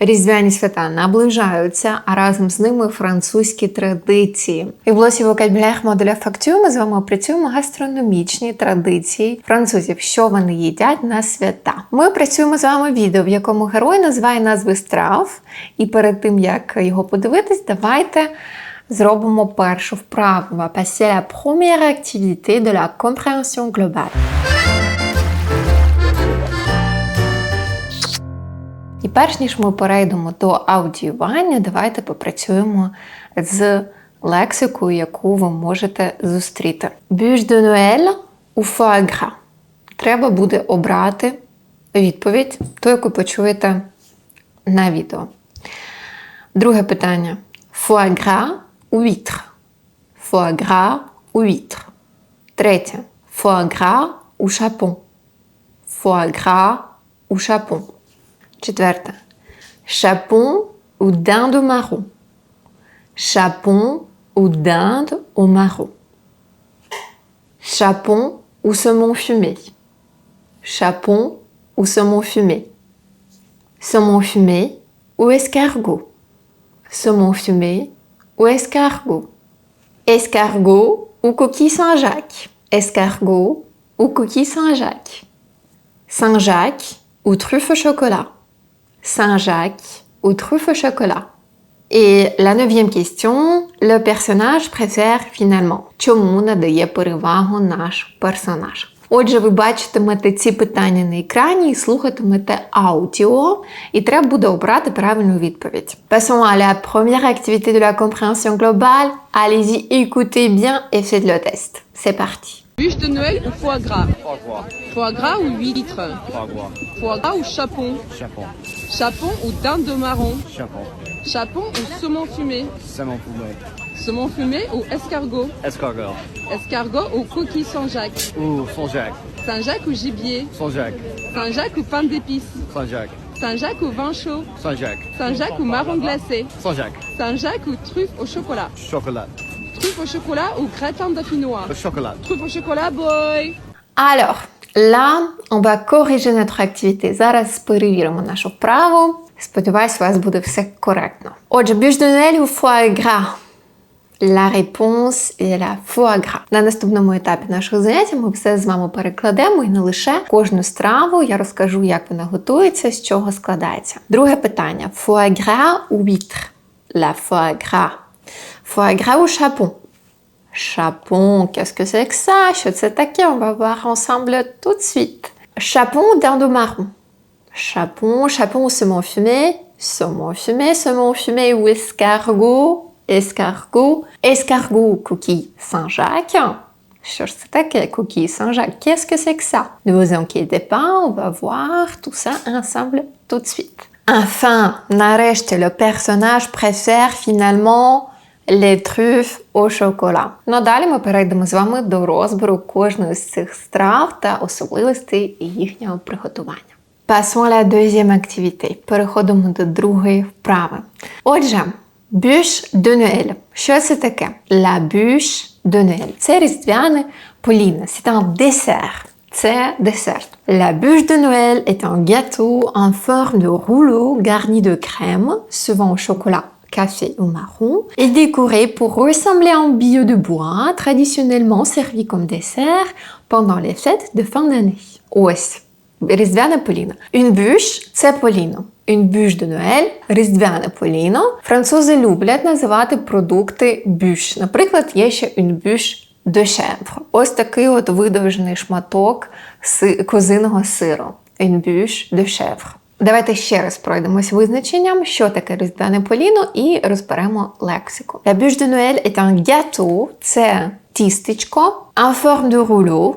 Різдвяні свята наближаються, а разом з ними французькі традиції. І в блосі вокабуляр модуля фактю ми з вами опрацюємо гастрономічні традиції французів, що вони їдять на свята. Ми працюємо з вами відео, в якому герой називає назви страв. І перед тим як його подивитись, давайте. Зробимо першу вправу. On va passer à la première activité de la compréhension globale. І перш ніж ми перейдемо до аудіювання, давайте попрацюємо з лексикою, яку ви можете зустріти. Bûche de Noël у gras. Треба буде обрати відповідь, ту, яку почуєте на відео. Друге питання. Gras у. Foie gras у huître. Третє. Gras у. Foie gras у chapon. Четверте. Chapon ou dinde au marron. Chapon ou dinde au marron. Chapon ou saumon fumé. Chapon ou saumon fumé. Saumon fumé ou escargot. Saumon fumé ou escargot. Escargot ou coquille Saint-Jacques. Escargot ou coquille Saint-Jacques. Saint-Jacques ou truffe au chocolat. Saint-Jacques ou truffe au chocolat. Et la neuvième question, le personnage préfère finalement. Чому надає перевагу наш персонаж? Отже, ви бачитимете ці питання на екрані і слухатимете аудіо, і треба буде обрати правильну відповідь. Passons à la première activité de la compréhension globale. Allez-y, écoutez bien et faites le test. C'est parti. Bûche de Noël ou foie gras Foie gras, Foie gras ou huître foie gras, Foie gras ou chapon chapon, Chapon ou dinde de marron chapon, Chapon ou saumon fumé saumon fumé, Saumon fumé ou escargot escargot, Escargot ou coquille Saint-Jacques ou Saint-Jacques, Saint-Jacques ou gibier Saint-Jacques, Saint-Jacques ou pain d'épices Saint-Jacques, Saint-Jacques ou vin chaud Saint-Jacques, Saint-Jacques ou marron glacé Saint-Jacques, Saint-Jacques ou truffe au chocolat chocolat, Truffe au chocolat ou gratin dauphinois le chocolat, Truffe au chocolat, boy Alors, là, on va corriger notre activité. Зараз перевіримо нашу вправу. Сподіваюсь, у вас буде все коректно. Отже, Noël ou foie gras? La réponse est la foie gras. На наступному етапі нашого заняття ми все з вами перекладемо і не лише кожну страву я розкажу, як вона готується, з чого складається. Друге питання: foie gras ou huître? La foie gras. Foie gras ou chapon? Chapon, qu'est-ce que c'est que ça? Je sais On va voir ensemble tout de suite. Chapon, dindon marron. Chapon, chapon, saumon fumé, saumon fumé, saumon fumé ou escargot, escargot, escargot coquille Saint-Jacques. Je coquille Saint-Jacques, qu'est-ce que c'est que ça? Ne vous inquiétez pas, on va voir tout ça ensemble tout de suite. Enfin, Naresh, le personnage, préfère finalement les truffes au chocolat. Ну а далі ми перейдемо з вами до розбору кожної з цих страв та особливостей їхнього приготування. Passons à la deuxième activité. Переходимо до другої вправи. Отже, bûche de Noël. Що це таке? La bûche de Noël. Це різдвяне поліна. C'est un dessert. C'est dessert. La bûche de Noël est un gâteau en forme de rouleau garni de crème, souvent au chocolat, café ou marron, et décoré pour ressembler à un billet de bois, traditionnellement servi comme dessert pendant les fêtes de fin d'année. Ось. Різдвяне поліно. Une bûche – це поліно. Une bûche de Noël – різдвяне поліно. Французи люблять називати продукти бюш. Наприклад, є ще une bûche de chèvre. Ось такий от видовжений шматок козиного сиру. Une bûche de chèvre. Давайте ще раз пройдемось визначенням, що таке різдвяне поліно, і розберемо лексику. La bûche de Noël est un gâteau – це тістечко, en forme de rouleau,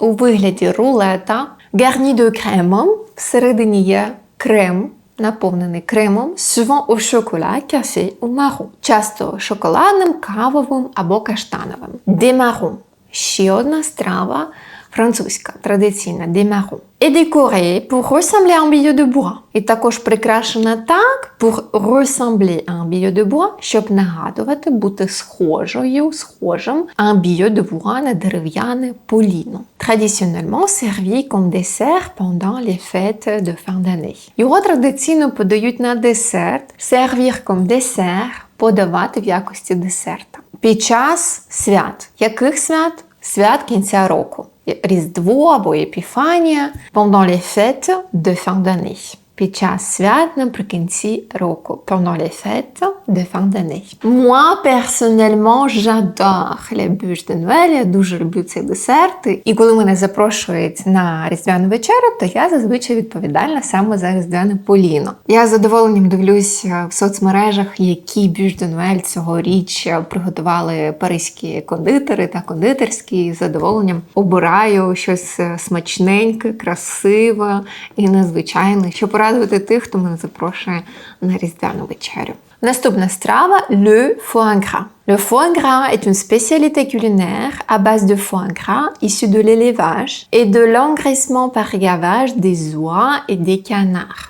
у вигляді рулета, гарні до кремом, всередині є крем, наповнений кремом, souvent au chocolat, кафе у мару. Часто шоколадним, кавовим або каштановим. Де мару. Ще одна страва Французька традиційна des marrons. Décorée pour ressembler un billet de bois. І також прикрашена так pour ressembler un billet de bois, щоб нагадувати, бути схожою, схожим un billet de bois на дерев'яне поліно. Traditionnellement servi comme dessert pendant les fêtes de fin d'année. Його традиційно подають на десерт, servir comme dessert, подавати в якості десерта. Під час свят. Яких свят? Свят кінця року. Різдво або Епіфанія pendant les fêtes de fin d'année. Під час свят наприкінці року. Pendant les fêtes de fin d'année. Moi, personnellement, j'adore les bûches de Noël. Я дуже люблю цей десерт. І коли мене запрошують на різдвяну вечерю, то я зазвичай відповідальна саме за різдвяне поліно. Я з задоволенням дивлюсь е, в соцмережах, які бюш de Noël цьогоріч приготували паризькі кондитери та кондитерські. З задоволенням обираю щось е, смачненьке, красиве і незвичайне, щоб порадувати тих, хто мене запрошує на різдвяну вечерю. Наступна страва le foie gras. Le foie gras est une spécialité culinaire à base de foie gras issu de l'élevage et de l'engraissement par gavage des oies et des canards.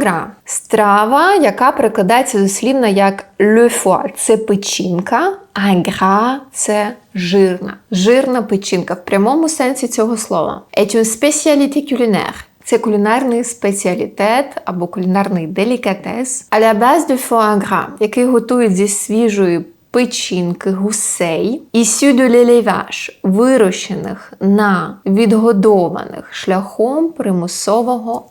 Gras – страва, яка перекладається дослівно як foie – це печінка, а gras – це жирна. Жирна печінка в прямому сенсі цього слова. Est une spécialité culinaire. Це кулінарний спеціалітет або кулінарний делікатес à la base de foie gras, який готують зі свіжої печінки гусей, ісю de l'élevage, вирощених на відгодованих шляхом примусового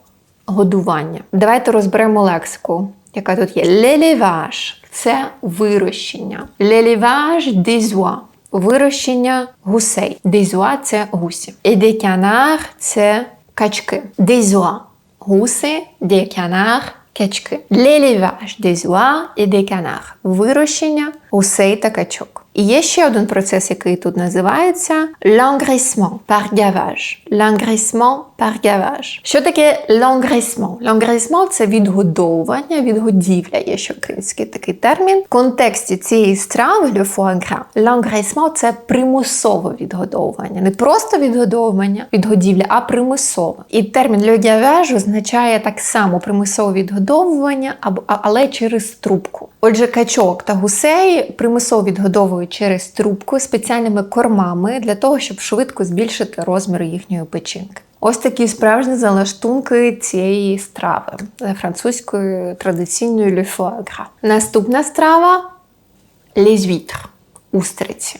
годування. Давайте розберемо лексику, яка тут є. L'élevage – це вирощення. L'élevage des вирощення гусей. Des це гусі. Et des canards – це качки. Des oies – гуси, des canards – качки. L'élevage des oies et des canards – вирощення гусей та качок. І є ще один процес, який тут називається l'engraissement par gavage. L'engraissement par gavage. Що таке l'engraissement? L'engraissement – це відгодовування, відгодівля, є ще український такий термін. В контексті цієї страви le foie gras, l'engraissement – це примусове відгодовування. Не просто відгодовування, відгодівля, а примусове. І термін le gavage означає так само примусове відгодовування, але через трубку. Отже, качок та гусей примусово відгодовують через трубку спеціальними кормами для того, щоб швидко збільшити розмір їхньої печінки. Ось такі справжні залаштунки цієї страви за французькою традиційною le. Наступна страва huîtres – устриці.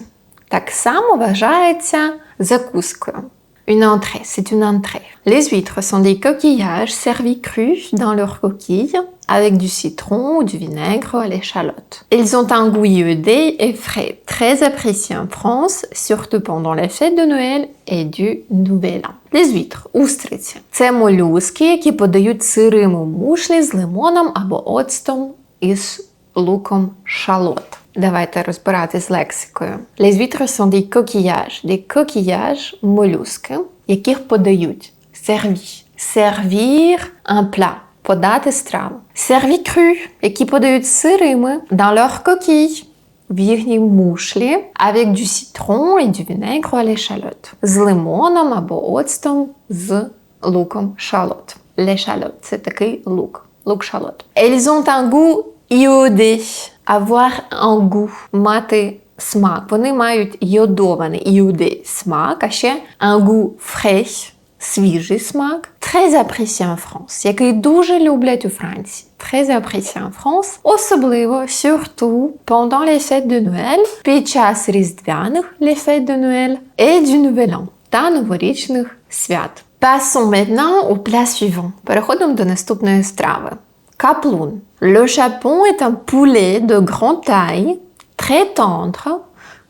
Так само вважається закускою. Une entrée, c'est une entrée. Les huîtres sont des coquillages servis crus dans leur coquille avec du citron ou du vinaigre à l'échalote. Ils ont un goût iodé et frais, très apprécié en France, surtout pendant les fêtes de Noël et du Nouvel An. Les huîtres, устриці. Це молюски, які подають сирим у мушлі з лимоном або оцтом із луком шалот. Давайте розбирати з лексикою. Les huîtres sont des coquillages. Des coquillages – молюски, яких подають servi. Servir un plat – подати страву. Servi cru, які подають сирими dans leur coquille – в їхній мушлі avec du citron et du vinaigre à l'échalote. З лимоном або оцтом з луком шалот. L'échalote – це такий лук. Лук шалот. Elles ont un goût iodé. Avoir un goût. Мати смак. Вони мають йодований іодé смак, а ще un goût frais. Свіжий смак, très apprécié en France, який дуже люблять у Франції. Très apprécié en France, особливо, surtout, pendant les fêtes de Noël, під час різдвяних les fêtes de Noël et du Nouvel An та новорічних свят. Passons maintenant au plat suivant. Переходимо до наступної страви. Каплун. Le chapon est un poulet de grande taille, très tendre,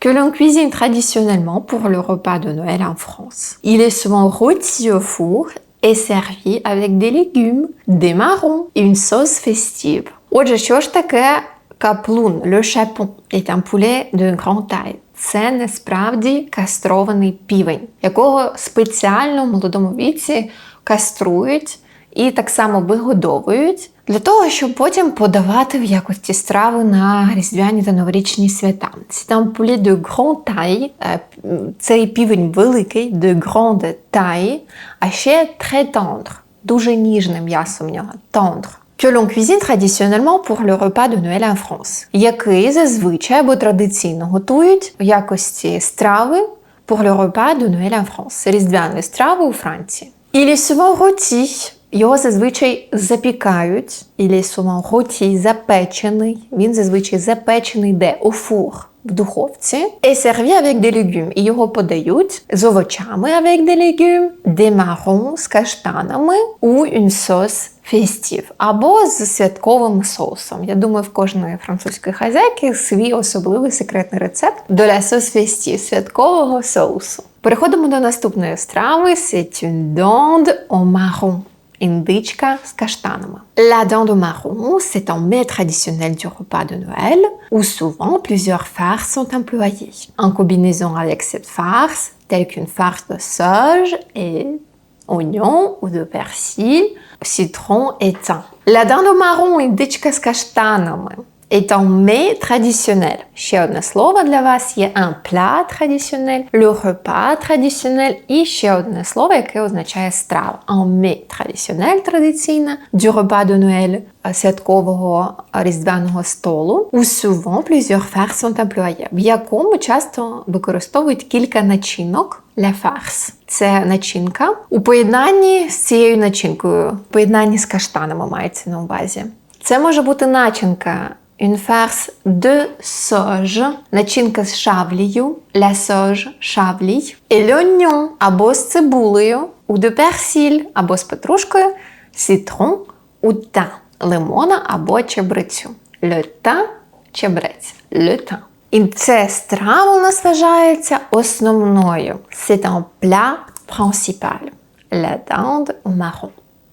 que l'on cuisine traditionnellement pour le repas de Noël en France. Il est souvent rôti au four et servi avec des légumes, des marrons et une sauce festive. Отже, що ж таке каплун, le chapon, est un poulet de grande taille. Це насправді кастрований півень, якого спеціально в молодому віці каструють і так само вигодовують для того, щоб потім подавати в якості страви на різдвяні та новорічні свята. C'est un poulet de grande taille, е, цей півень великий, de grande taille, а ще très tendre, дуже ніжне м'ясо в нього, tendre. Que l'on cuisine traditionnellement pour le repas de Noël en France, який зазвичай або традиційно готують в якості страви pour le repas de Noël en France, різдвяної страви у Франції. Il est souvent rôti, його зазвичай запікають. Est souvent запечений. Він зазвичай запечений де? У фур. В духовці. Et servi avec des légumes. І його подають з овочами avec des légumes, des marrons з каштанами у une sauce festive. Або з святковим соусом. Я думаю, в кожної французької хазяйки свій особливий секретний рецепт de la sauce festive, святкового соусу. Переходимо до наступної страви. C'est une dinde au marron. Індичка з каштанами. La dinde au marron, c'est un mets traditionnel du repas de Noël où souvent plusieurs farces sont employées. En combinaison avec cette farce, telle qu'une farce de sauge et oignon ou de persil, citron et thym. La dinde au marron, індичка з каштанами. est un mets traditionnel. Ще одне слово для вас є un plat traditionnel, le repas traditionnel і ще одне слово, яке означає страва. Un mets traditionnel традиційна, du repas de Noël святкового різдвяного столу, où souvent plusieurs farces sont employés, в якому часто використовують кілька начинок для фарс. Це начинка у поєднанні з цією начинкою, в поєднанні з каштанами мається на увазі. Це може бути начинка Une farce de sauge, начинка з шавлію, la sauge, шавлій, et l'oignon, або з цибулею, ou de persil, або з петрушкою, citron, ou thym, лимона або чебрецю. Thym, чебрець, thym. І це страва у нас вважається основною. C'est un plat principal. La dinde au marron.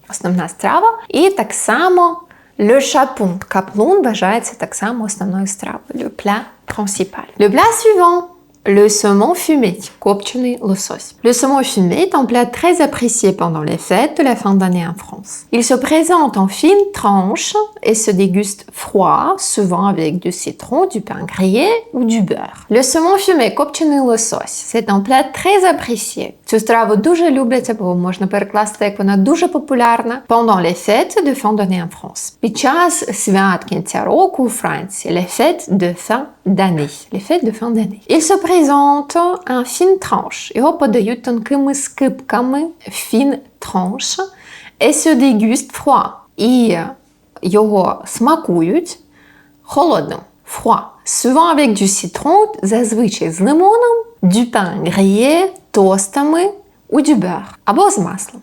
Основна страва. І так само Le chapon, каплун вважається так само основною стравою. Le plat principal. Le plat suivant. Le saumon fumé, копчений лосось. Le saumon fumé est un plat très apprécié pendant les fêtes de la fin d'année en France. Il se présente en fines tranches et se déguste froid, souvent avec du citron, du pain grillé ou du beurre. Le saumon fumé, копчений лосось, c'est un plat très apprécié. Цю страву дуже люблять, або можна перекласти, як вона дуже популярна pendant les fêtes de fin d'année en France. Під час свят кінця року у Франції, les fêtes de fin d'année. Les fêtes de fin d'année. Il se présente en fine tranche. Його подають тонкими скипками fine tranche et se déguste froid. І його смакують холодним. Froid. Souvent avec du citron, зазвичай з лимоном, du pain grillé, тостами у du beurre. Або з маслом.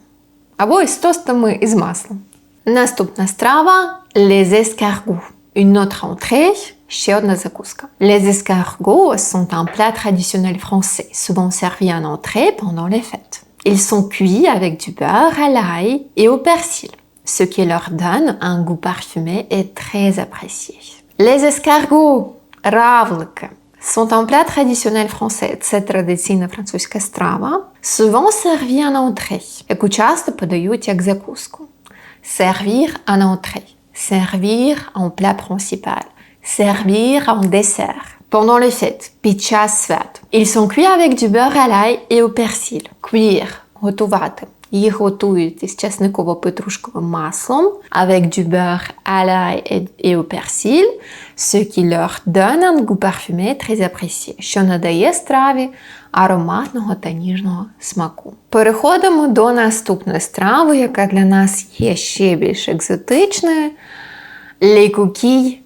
Або із тостами і з маслом. Наступна страва les escargots. Une autre entrée, ще одна закуска. Les escargots sont un plat traditionnel français, souvent servi en entrée pendant les fêtes. Ils sont cuits avec du beurre à l'ail et au persil, ce qui leur donne un goût parfumé et très apprécié. Les escargots, равлики, sont un plat traditionnel français. Це традиційна французька страва, souvent servi en entrée, яку часто подають як закуску. Servir en entrée. Servir en plat principal. Servir en dessert. Pendant les fêtes, під час свят. Ils sont cuits avec du beurre à l'ail et au persil. Cuire – готувати. Їх готують із чесниково-петрушковим маслом avec du beurre à l'ail et- au persil, ce qui leur donne un goût parfumé très apprécié, що надає страві ароматного та ніжного смаку. Переходимо до наступної страви, яка для нас є ще більш екзотичною. Les coquilles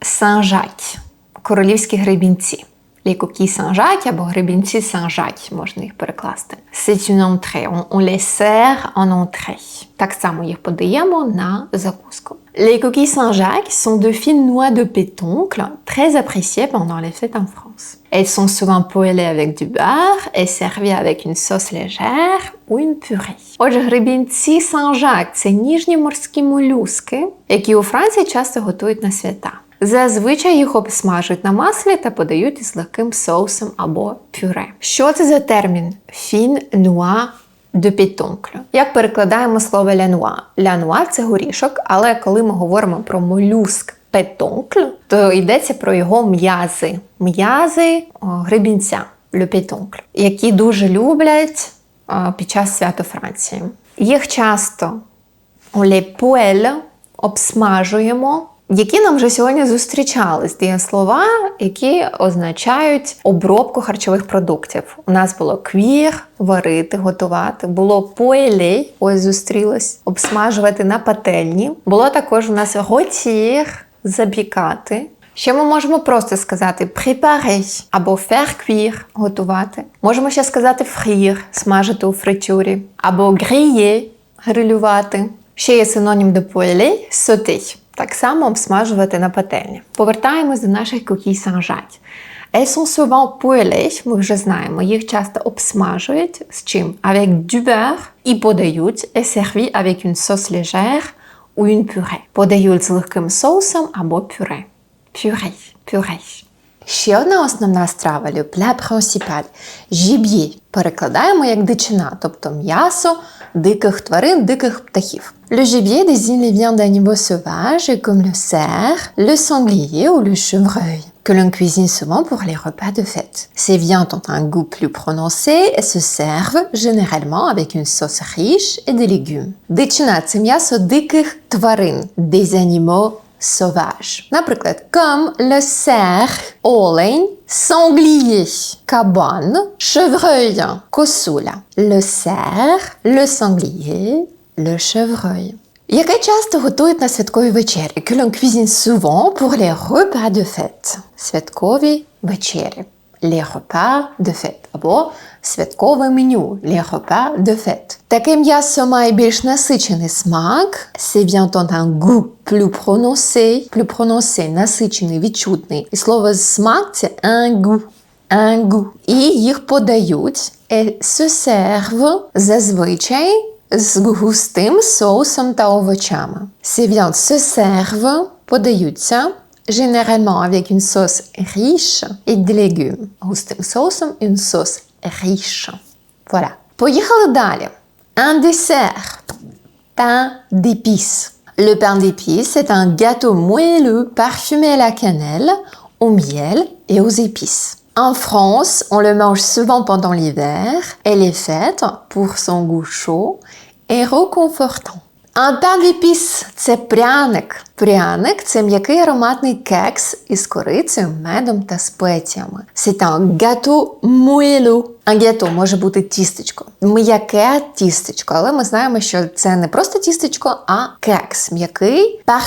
Saint-Jacques. Королівські гребінці. Les coquilles Saint-Jacques або гребінці Saint-Jacques, можна їх перекласти. C'est une entrée. On, on les sert en entrée. Так само їх подаємо на закуску. Les coquilles Saint-Jacques sont de fines noix de pétoncle, très appréciées pendant les fêtes en France. Elles sont souvent poêlées avec du beurre et servies avec une sauce légère ou une purée. Отже, гребінці Saint-Jacques – це ніжні морські молюски, які у Франції часто готують на свята. Зазвичай їх обсмажують на маслі та подають із легким соусом або пюре. Що це за термін? Фін нуа de pétoncle. Як перекладаємо слово лянуа? Лянуа це горішок, але коли ми говоримо про молюск петонкль, то йдеться про його м'язи. М'язи гребінця, le які дуже люблять під час свято Франції. Їх часто poêles обсмажуємо. Які нам вже сьогодні зустрічались дієслова, які означають обробку харчових продуктів. У нас було квір, варити, готувати, було поелей, ось зустрілось, обсмажувати на пательні. Було також у нас готір, запікати. Ще ми можемо просто сказати préparer або faire готувати. Можемо ще сказати frire – смажити у фритюрі, або griller – грилювати. Ще є синонім до poêler – sauter. Так само обсмажувати на пательні. Повертаємось до наших coquilles Saint-Jacques. Elles sont souvent poêlées, ми вже знаємо, їх часто обсмажують з чим? Avec du beurre і подають et servi avec une sauce légère ou une purée. Подають з легким соусом або пюре. Пюре, пюре. Ще одна основна страва le plat principal – gibier. Перекладаємо як дичина, тобто м'ясо диких тварин, диких птахів. Le gibier désigne les viandes d'animaux sauvages comme le cerf, le sanglier ou le chevreuil que l'on cuisine souvent pour les repas de fête. Ces viandes ont un goût plus prononcé et se servent généralement avec une sauce riche et des légumes. Дичина – це м'ясо диких тварин, des animaux sauvages. Наприклад, comme le cerf, олень, sanglier, кабан, chevreuil, косуля. Le cerf, le sanglier, le chevreuil. Яке часто готують на святкові вечері? Que l'on cuisine souvent pour les repas de fête. Святкові вечері. Les repas de fête. Або святкове меню. Les repas de fête. Таке м'ясо має більш насичений смак. Ces viandes ont un goût plus prononcé. Plus prononcé – насичений, відчутний. І слово смак – це un goût. І їх подають et se servent зазвичай з густим соусом та овочами. Ces viandes se servent подаються généralement avec une sauce riche et des légumes. Густим соусом une sauce riche. Voilà. Поїхали далі. Un dessert. Pain d'épices. Le pain d'épices est un gâteau moelleux parfumé à la cannelle, au miel et aux épices. En France, on le mange souvent pendant l'hiver. Elle est faite pour son goût chaud et réconfortant. Pain d'épices – це пряник. Пряник – це м'який ароматний кекс із корицею, медом та спеціями. Un gâteau moelleux. Un gâteau може бути тістечко. М'яке тістечко, але ми знаємо, що це не просто тістечко, а кекс м'який. À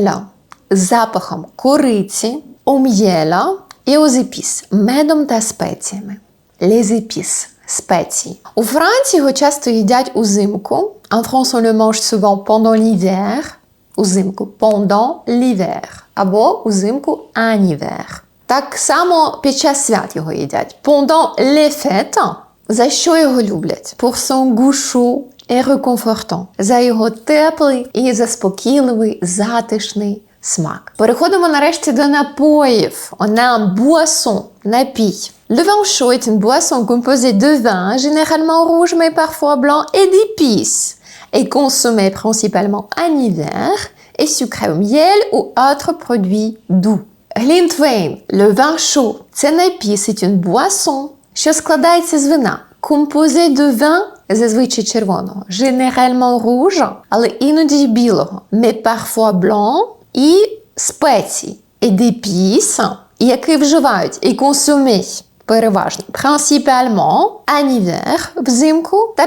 la – з запахом кориці, au і aux – медом та спеціями. Épices – спеції. У Франції його часто їдять узимку. En France, on le mange souvent pendant l'hiver. Узимку pendant l'hiver. Або узимку en hiver. Так само під час свят його їдять. Pendant les fêtes. За що його люблять? Pour son goût chaud et réconfortant. За його теплий і заспокійливий, затишний смак. Переходимо нарешті до напоїв. On a un boisson. Напій. Le vin chaud est une boisson composée de vin, généralement rouge mais parfois blanc, et d'épices, et consommée principalement en hiver, et sucrée au miel ou autres produits doux. Глінтвейн, le vin chaud, це напій, c'est une boisson, що складається з вина. Composé de vin, зазвичай червоного, généralement rouge, але іноді й білого, mais parfois blanc, і спецій, et d'épices, який вживають, і consommé, Переважно, principalement, en hiver, взимку, та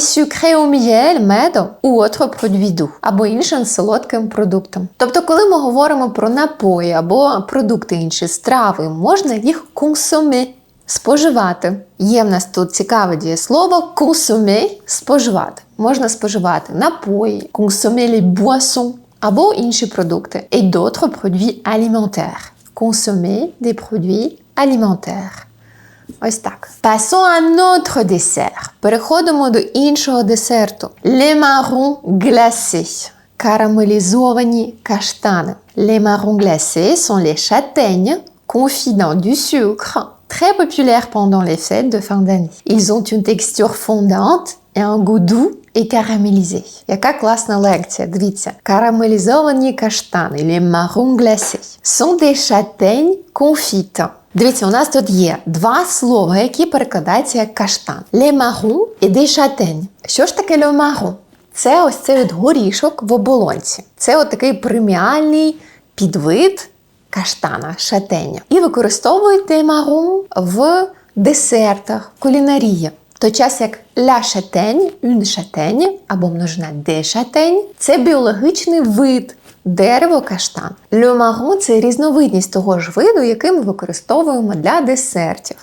sucré au медом, autre produit doux, або іншим солодким продуктом. Тобто, коли ми говоримо про напої або продукти інші страви, можна їх consommer, споживати. Є в нас тут цікаве дієслово consommer – споживати. Можна споживати напої, consommer les або інші продукти, et d'autres produits alimentaires. Consommer des produits alimentaires. Ось так. Passons à un autre dessert. Переходимо до іншого десерту. Les marrons glacés. Карамелізовані каштани. Les marrons glacés sont les châtaignes confits dans du sucre, très populaires pendant les fêtes de fin d'année. Ils ont une texture fondante et un goût doux et caramélisé. Яка класна лекція. Дивіться. Карамелізовані каштани, les marrons glacés. Sont des châtaignes. Дивіться, у нас тут є два слова, які перекладаються як каштан. Les marrons і des châtaignes. Що ж таке le marron? Це ось цей горішок в оболонці. Це от такий преміальний підвид каштана, шатеня. І використовуйте марун в десертах, кулінарії. Той час як ля шатень, або множина де шатень це біологічний вид дерево каштан. Le – це різновидність того ж виду, який ми використовуємо для десертів,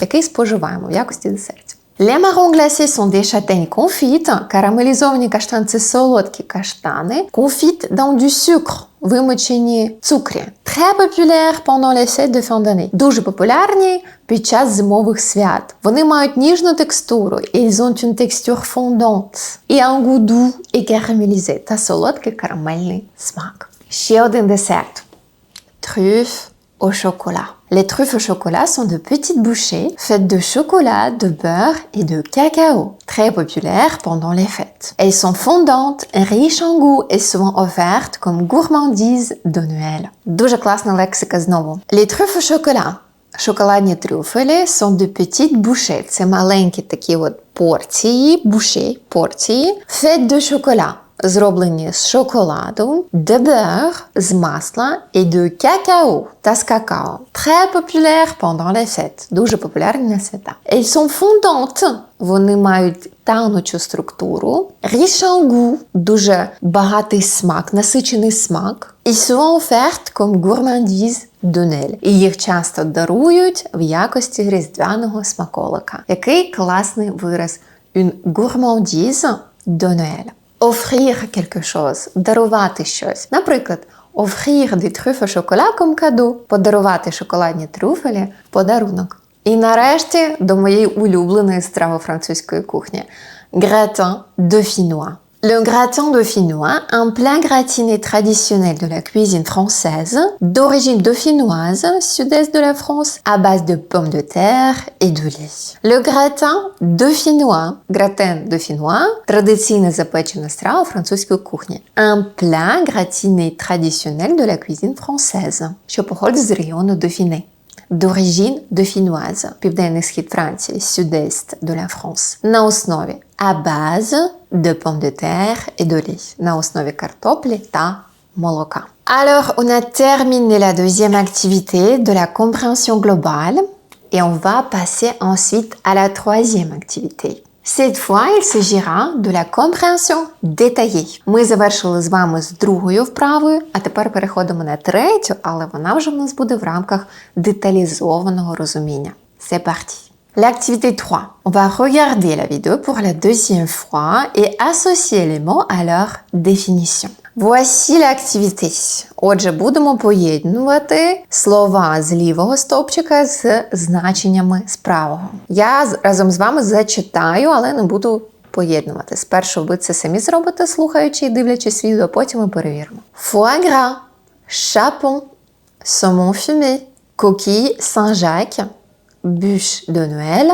який споживаємо в якості десертів. Les marrons glacés sont des châtaignes confites. Карамелізовані каштани – це солодкі каштани. Confites dans du sucre, вимочені в цукрі. Très populaires pendant les fêtes de fin d'année. Дуже популярні під час зимових свят. Вони мають ніжну текстуру. Ils ont une texture fondante. Et un goût doux et caramélisé. Та солодкий карамельний смак. Ще один десерт. Truffes au chocolat. Les truffes au chocolat sont de petites bouchées faites de chocolat, de beurre et de cacao, très populaires pendant les fêtes. Elles sont fondantes, riches en goût et souvent offertes comme gourmandises de Noël. Дуже класна лексика знову. Les truffes au chocolat. Шоколадні трюфелі sont de petites bouchées. Це маленькі такі от порції, буші, порції, faites de chocolat Зроблені з шоколаду, de з масла і de cacao та з какао. Très populaire pendant les fêtes. Дуже популярні на свята. Elles sont fondantes. Вони мають танучу структуру. Riche en goût. Дуже багатий смак, насичений смак. І souvent offertes comme gourmandise Noël. І їх часто дарують в якості різдвяного смаколика. Який класний вираз. Une gourmandise de offrir quelque chose, дарувати щось. Наприклад, offrir des truffes chocolat comme cadeau, подарувати шоколадні трюфелі в подарунок. І нарешті до моєї улюбленої страви французької кухні gratin dauphinois. Le gratin dauphinois, un plat gratiné traditionnel de la cuisine française, d'origine dauphinoise, sud-est de la France, à base de pommes de terre et de lait. Le gratin dauphinois, gratin dauphinois, традиційна запечена страва французької кухні. Un plat gratiné traditionnel de la cuisine française, що походить з регіону Dauphiné d'origine dauphinoise, південний схід Франції, sud-est de la France, на основі à base de pommes de terre et de lait, на основі картоплі та молока. Alors, on a terminé la deuxième activité de la compréhension globale et on va passer ensuite à la troisième activité. Cette fois, il s'agira de la compréhension détaillée. Ми завершили з вами з другою вправою, а тепер переходимо на третю, але вона вже в нас буде в рамках деталізованого розуміння. C'est parti. L'activité 3. On va regarder la vidéo pour la deuxième fois et associer les mots à leur définition. Voici l'activité. Отже, будемо поєднувати слова з лівого стовпчика з значеннями з правого. Я разом з вами зачитаю, але не буду поєднувати. Спершу ви це самі зробите, слухаючи і дивлячись відео, потім ми перевіримо. Foie gras, chapon, saumon fumé, coquille Saint-Jacques, bûche de Noël,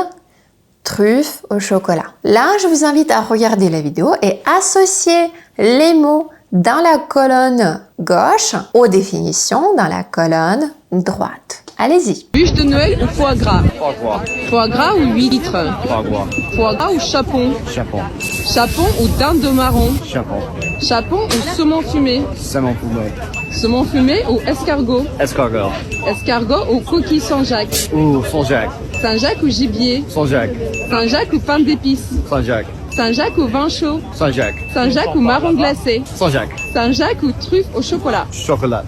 truffe au chocolat. Là, je vous invite à regarder la vidéo et associer les mots dans la colonne gauche aux définitions dans la colonne droite. Allez-y. Bûche de Noël ou foie gras? Foie gras, Foie gras ou huître? Foie gras, Foie gras ou chapon? Chapon, Chapon ou dinde de marron? Chapon, Chapon ou saumon fumé? Saumon fumé, Saumon fumé ou escargot? Escargot, Escargot ou coquille Saint-Jacques? Ou Saint-Jacques, Saint-Jacques ou gibier? Saint-Jacques, Saint-Jacques ou pain d'épices? Saint-Jacques, Saint-Jacques ou vin chaud Saint-Jacques, Saint-Jacques ou marron glacé Saint-Jacques, Saint-Jacques ou truffe au chocolat chocolat,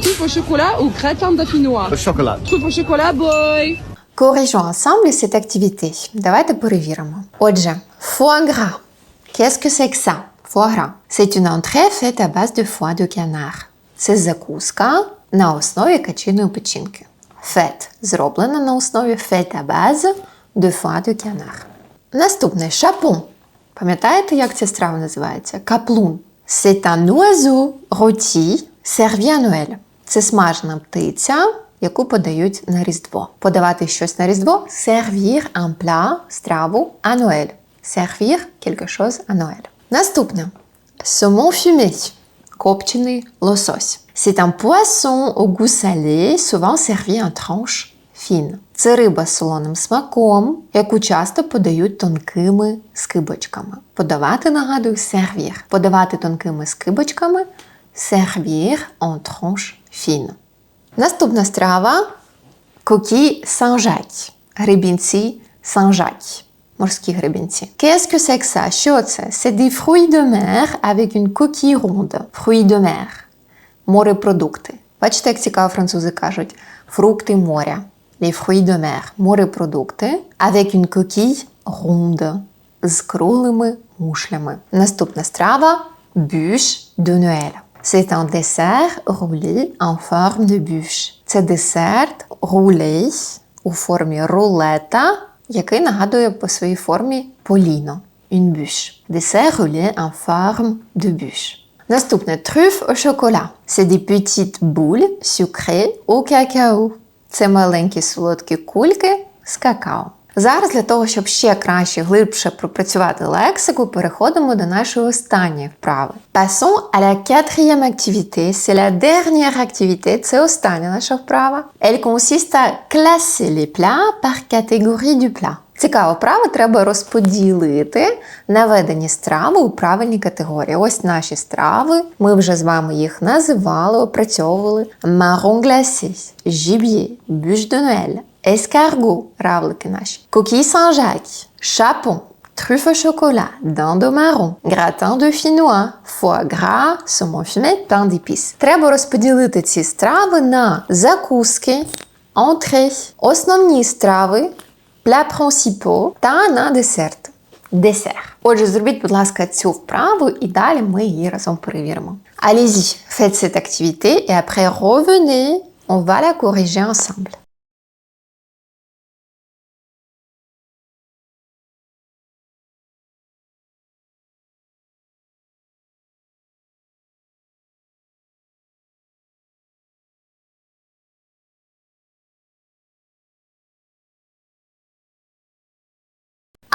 Truffe au chocolat ou gratin dauphinois le chocolat, Truffe au chocolat, boy Corrigeons ensemble cette activité. Давайте перевіримо. Отже, foie gras. Qu'est-ce que c'est que ça? Foie gras. C'est une entrée faite à base de foie de canard. Це закуска на основі качиної печінки. Фет зроблена на основі фет à base de foie de canard. Наступне шапон. Пам'ятаєте, як ця страва називається? Каплун. C'est un oiseau rôti servi à Noël. Це смажена птиця, яку подають на Різдво. Подавати щось на Різдво servir un plat, страву à Noël. Servir quelque chose à Noël. Наступне. Saumon fumé. Копчений лосось. C'est un poisson au goût salé, souvent servi en tranches fines. Це риба з солоним смаком, яку часто подають тонкими скибочками. Подавати, нагадую, servir. Подавати тонкими скибочками servir en tranches fines. Наступна страва кокі Saint-Jacques. Гребінці Saint-Jacques. Морські гребінці. Qu'est-ce que c'est que ça? Що це? C'est des fruits de mer avec une coquille ronde. Fruits de mer. Морепродукти. Бачите, як цікаво французи кажуть? Фрукти моря. Les fruits de mer. Морепродукти avec une coquille ronde. З круглими мушлями. Наступна страва bûche de Noël. C'est un dessert roulé en forme de bûche. Це десерт рулей у формі рулета, який нагадує по своїй формі поліно. Une bûche. Dessert roulé en forme de bûche. Наступне truffe au chocolat. C'est des petites boules sucrées au cacao. Це маленькі солодкі кульки з какао. Зараз для того, щоб ще краще, глибше пропрацювати лексику, переходимо до нашої останньої вправи. Passons à la quatrième activité. C'est la dernière activité. Це остання наша вправа. Elle consiste à classer les plats par catégorie du plat. Цікава вправа треба розподілити наведені страви у правильні категорії. Ось наші страви. Ми вже з вами їх називали, опрацьовували. Marron glacé, gibier, bûche de равлики наші, coquille Saint-Jacques, chapon, truffe au chocolat, dinde au marron, gratin de finois, foie gras, saumon fumé, pain. Треба розподілити ці страви на закуски, ентре, основні страви, plat principaux та на десерт. Десерт. Отже, зробіть, будь ласка, цю вправу і далі ми її разом перевіримо. Allez-y, faites cette activité et après revenez, on va la corriger ensemble.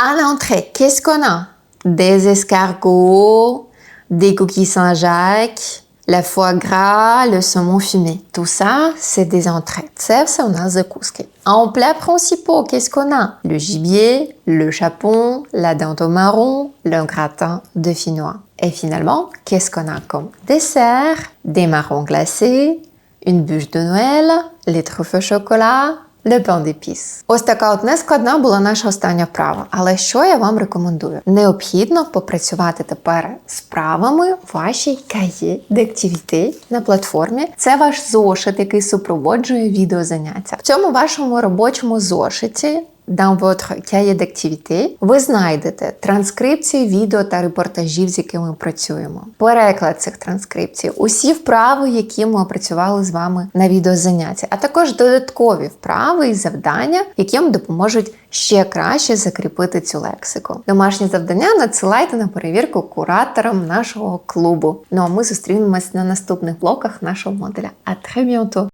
À l'entrée, qu'est-ce qu'on a? Des escargots, des cookies Saint-Jacques, la foie gras, le saumon fumé. Tout ça, c'est des entrées. C'est ça, on a zakouski. En plats principaux, qu'est-ce qu'on a? Le gibier, le chapon, la dinde au marron, le gratin de finnois. Et finalement, qu'est-ce qu'on a comme dessert? Des marrons glacés, une bûche de Noël, les truffes au chocolat, Pain d'épices. Ось така от нескладна була наша остання вправа. Але що я вам рекомендую? Необхідно попрацювати тепер з правами вашій каї d'activité на платформі. Це ваш зошит, який супроводжує відеозаняття. В цьому вашому робочому зошиті dans votre cahier d'activité ви знайдете транскрипції відео та репортажів, з якими ми працюємо, переклад цих транскрипцій, усі вправи, які ми опрацювали з вами на відеозанятті, а також додаткові вправи і завдання, які вам допоможуть ще краще закріпити цю лексику. Домашні завдання надсилайте на перевірку кураторам нашого клубу. Ну а ми зустрінемось на наступних блоках нашого модуля. А très bientôt!